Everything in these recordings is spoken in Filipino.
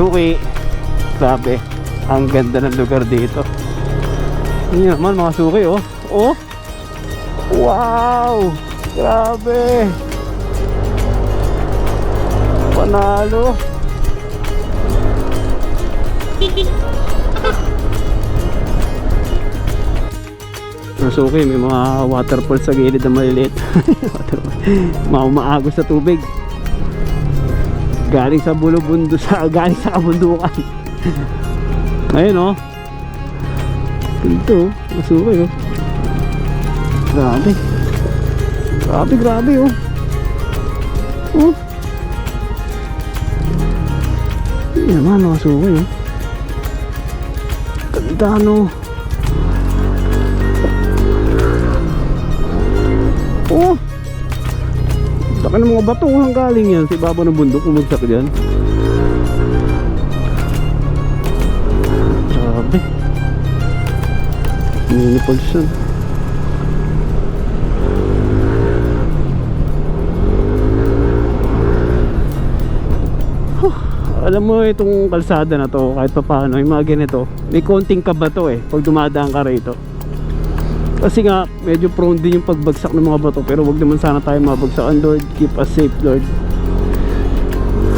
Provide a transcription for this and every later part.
mga suki. Grabe, ang ganda ng lugar dito. Yun naman mga suki oh. Oh! Wow! Grabe! Panalo! Nasuki, may mga waterfall sa gilid na maliliit. Mga umaagos sa tubig. Galing sa bulubundo sa galing sa kabundukan. Ayun oh. Ganito, oh. nasuki oh. Grabe. Grabe, grabe oh. Oh. Hindi naman mga suki oh. Ganda no. Oh. Laki ng mga bato ang galing yan. Sa ibabaw ng bundok umagsak dyan. Grabe. Mini pollution. alam mo itong kalsada na to kahit pa paano yung mga ganito may konting kabato eh pag dumadaan ka rito kasi nga medyo prone din yung pagbagsak ng mga bato pero wag naman sana tayo mabagsakan Lord. Keep us safe Lord.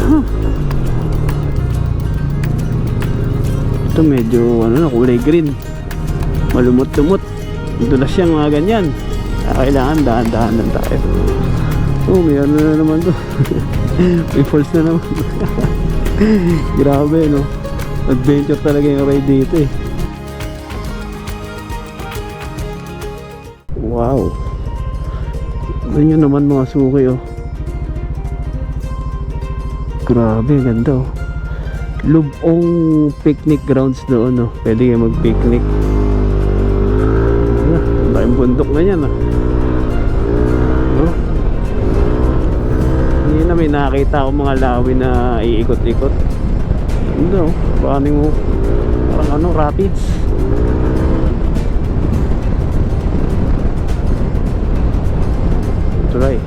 Huh. ito medyo ano na kulay green. Malumot-lumot. Dulas siyang mga ganyan. Ah, kailangan dahan-dahan lang tayo. Oh may ano na naman to. May falls na naman. Grabe no? Adventure talaga yung ride dito eh Yun naman mga suki oh. Grabe ganda oh. Lubong picnic grounds doon oh. Pwede kayo mag picnic ah, Laking bundok na yan ah. Oh. Hindi na may nakita akong mga lawi na iikot-ikot. Hindi oh, paano mo? Parang ano, rapids. Try.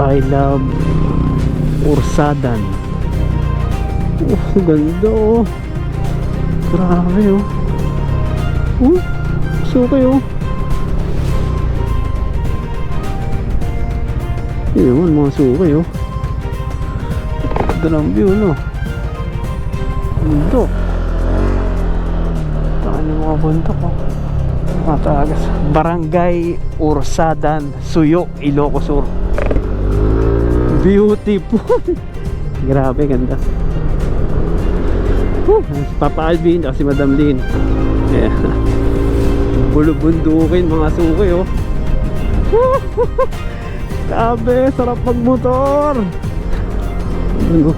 I love Ursadan. Oh, ganda oh. Grabe oh. Oh, suki oh. Naman mga suki oh. Ganda ng view no. Bundok. Taka ng mga bundok oh. Mga tagas. Barangay Ursadan, Suyo, Ilocos Sur. Beautiful. Grabe ganda. Whew, Papa Alvin at si Madam Lynn. Yeah. Bulubundukin mga suki oh. Grabe, sarap magmotor. Ano?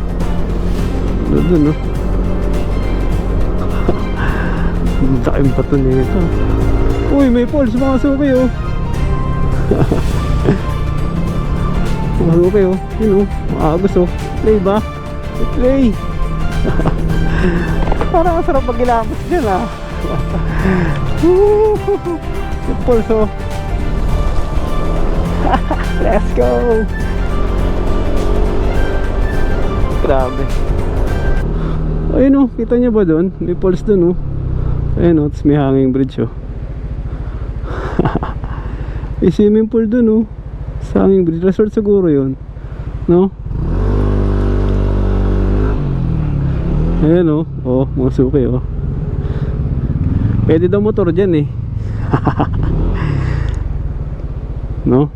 Ano dun, no? Ang daking bato nito. Uy, may falls mga suki, oh. mga suki, oh. Yun, oh. Maagos, oh. Play ba? Play. Parang ang sarap magilamos dyan, ah. Yung falls, oh. Let's go! Grabe. Ayun oh, kita niyo ba doon? May pulse doon oh. Ayun oh, may hanging bridge oh. may swimming pool doon oh. Sa hanging bridge. Resort siguro yun. No? Ayun oh. Oh, mga suki oh. Pwede daw motor dyan eh. no?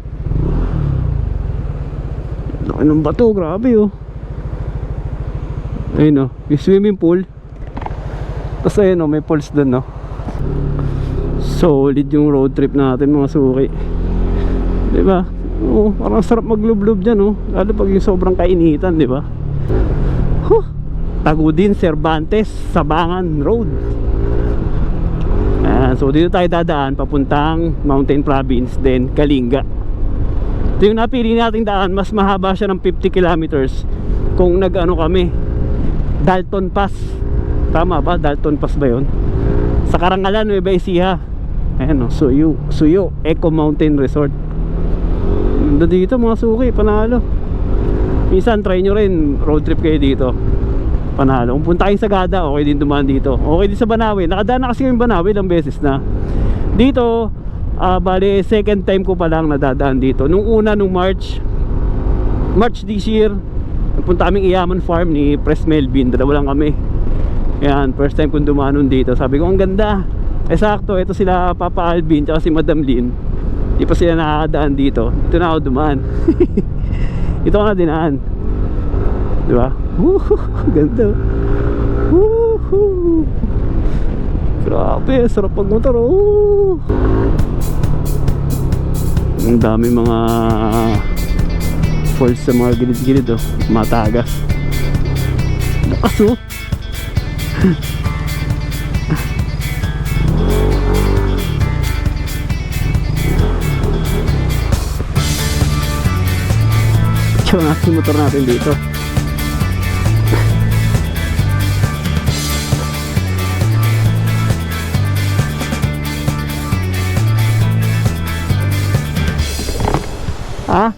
Laki ng bato, grabe oh. Ayun oh, yung swimming pool. Tapos ayun oh, may pools dun no. Solid yung road trip natin mga suki. Di ba? Oo, parang sarap maglublob dyan oh. Lalo pag yung sobrang kainitan, di ba? Huh. Tagudin, Cervantes, Sabangan Road. Ayan, so dito tayo dadaan papuntang Mountain Province, then Kalinga. Ito yung napili nating daan, mas mahaba siya ng 50 kilometers kung nag-ano kami, Dalton Pass. Tama ba? Dalton Pass ba yun? Sa Karangalan, Nueva Ecija. Ayan o, Suyo, Suyo Eco Mountain Resort. Ganda dito mga suki, panalo. Minsan try nyo rin road trip kayo dito. Panalo. Kung punta kayong Sagada, okay din dumaan dito. Okay din sa Banawi. Nakadaan na kasi kami Banawi ilang beses na. Dito, ah bale second time ko pa lang nadadaan dito. Nung una, nung March, March this year, nagpunta kaming Iyaman Farm ni Pres Melvin. Dalawa lang kami. Yan, first time kong dumanon dito. Sabi ko, ang ganda. Eh ito sila Papa Alvin tsaka si Madam Lynn. Di pa sila nakakadaan dito. Ito na ako dumaan. ito na dinaan. Di ba? Woohoo! Ganda. Woohoo! Grabe, sarap pagmotor. Oh! Ang dami mga falls sa mga gilid-gilid oh. Matagas. Lakas oh. Yung motor natin dito. Ha?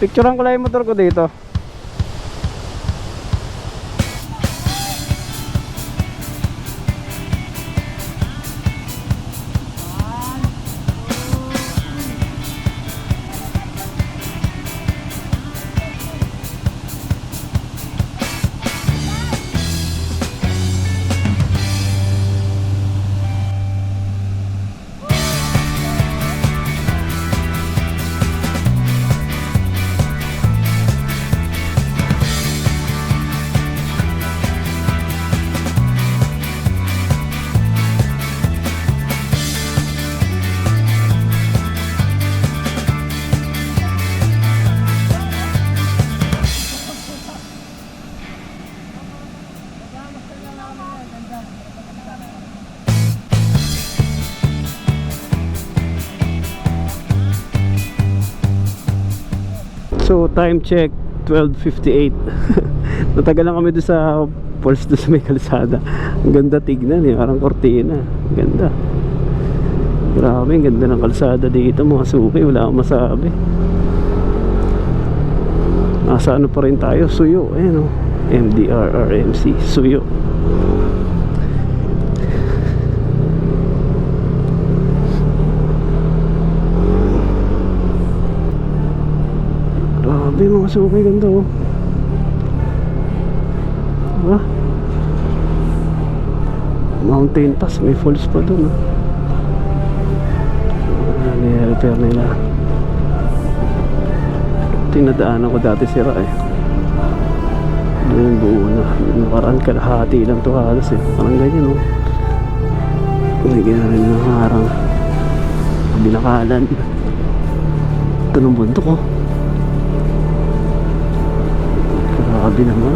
Picturean ko lang yung motor ko dito. So time check 12.58 Natagal lang kami doon sa Falls doon sa may kalsada. Ang ganda tignan eh Parang kortina. Ang ganda. Grabe ang ganda ng kalsada dito Mga suki Wala akong masabi. Nasa ano pa rin tayo? Suyo Ayan o MDR RMC Suyo Mga suki ganda oh. Diba? Mountain Pass, may falls pa dun oh. Ah, Nire-repair nila. Tinadaanan ko dati sira eh. Doon buo na. Nakaraan kalahati lang to halos eh. Parang ganyan oh. Nagyan na rin ng harang. Binakalan. Ito ng bundok oh. Grabe naman.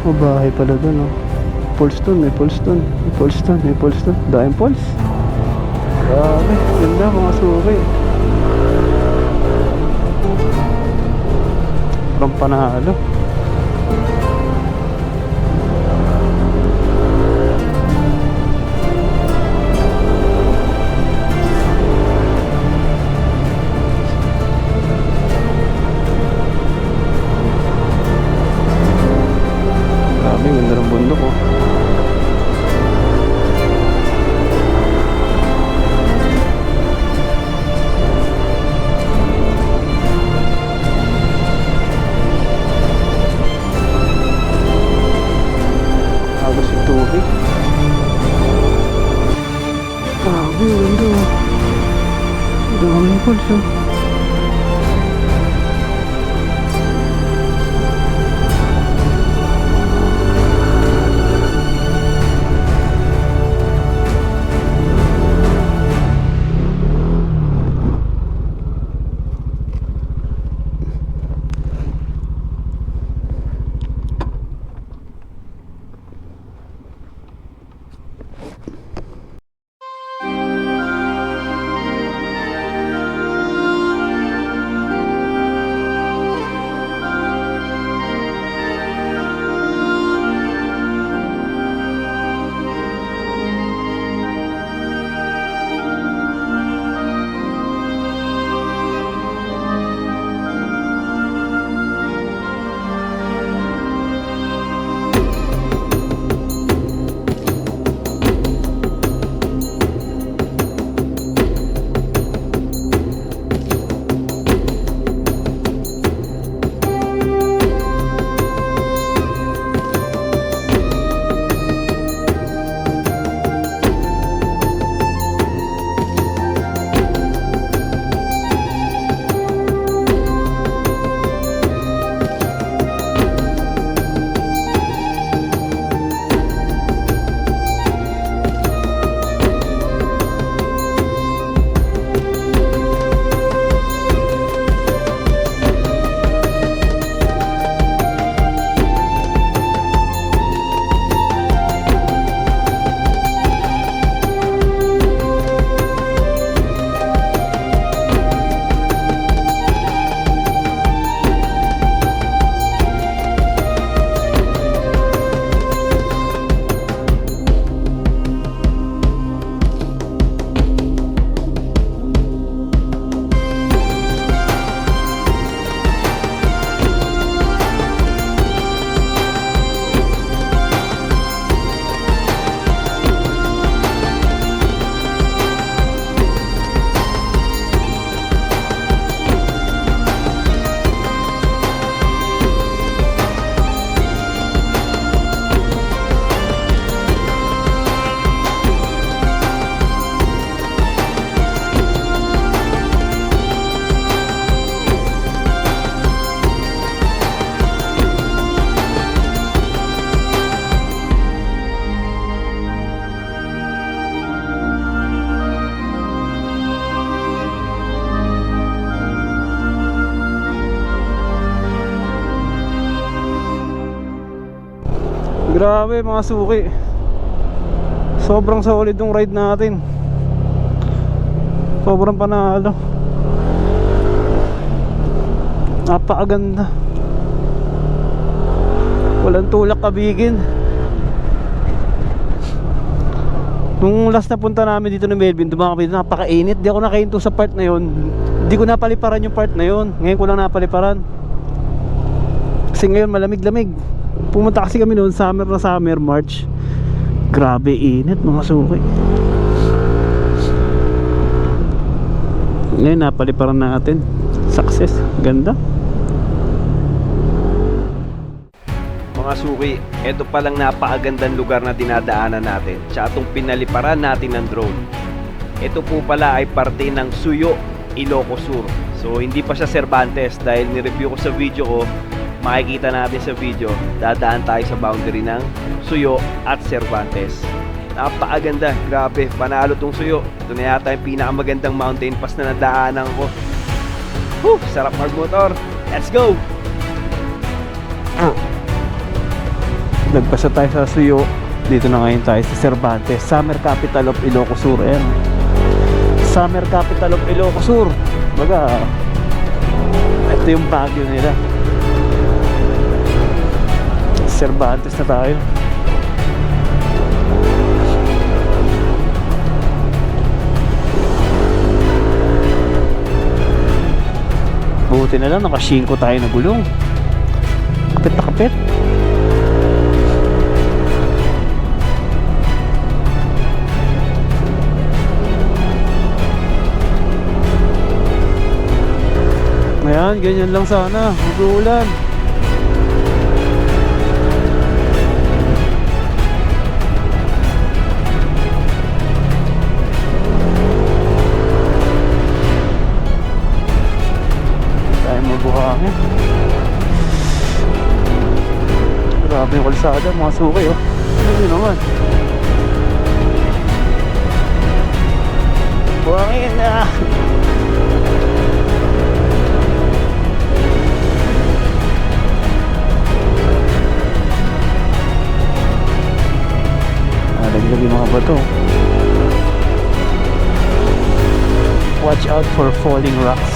O bahay pala doon oh. Pulse doon, may pulse doon. May pulse doon, may pulse doon. Dahil pulse. Grabe, ganda mga suki. Parang panalo. Grabe mga suki. Sobrang solid yung ride natin. Sobrang panalo. Napakaganda. Walang tulak kabigin. Nung last na punta namin dito ng Melvin, dumakapit, napakainit. Di ako nakahinto sa part na yon. Di ko napaliparan yung part na yon. Ngayon ko lang napaliparan. Kasi ngayon malamig-lamig. Pumunta kasi kami noon, summer na summer, March. Grabe init mga suki. Ngayon napaliparan natin. Success. Ganda. Mga suki, ito palang napakagandang lugar na dinadaanan natin. Tsaka itong pinaliparan natin ng drone. Ito po pala ay parte ng Suyo, Ilocos Sur. So hindi pa siya Cervantes dahil ni-review ko sa video ko, makikita natin sa video, dadaan tayo sa boundary ng Suyo at Cervantes. Napakaganda, grabe, panalo tong Suyo. Ito na yata yung pinakamagandang mountain pass na nadaanan ko. Whew, sarap magmotor. Let's go! Nagpasa tayo sa Suyo. Dito na ngayon tayo sa Cervantes, Summer Capital of Ilocos Sur. Ayan. Summer Capital of Ilocos Sur. Baga, ito yung Baguio nila. Cervantes na tayo. Buti na lang, naka-5 tayo na gulong. Kapit na kapit. Ayan, ganyan lang sana. Mag-uulan. Grabe yung kalsada, mga sukay oh. Ano naman? Buhangin na! Nalaglag yung mga bato. Watch out for falling rocks.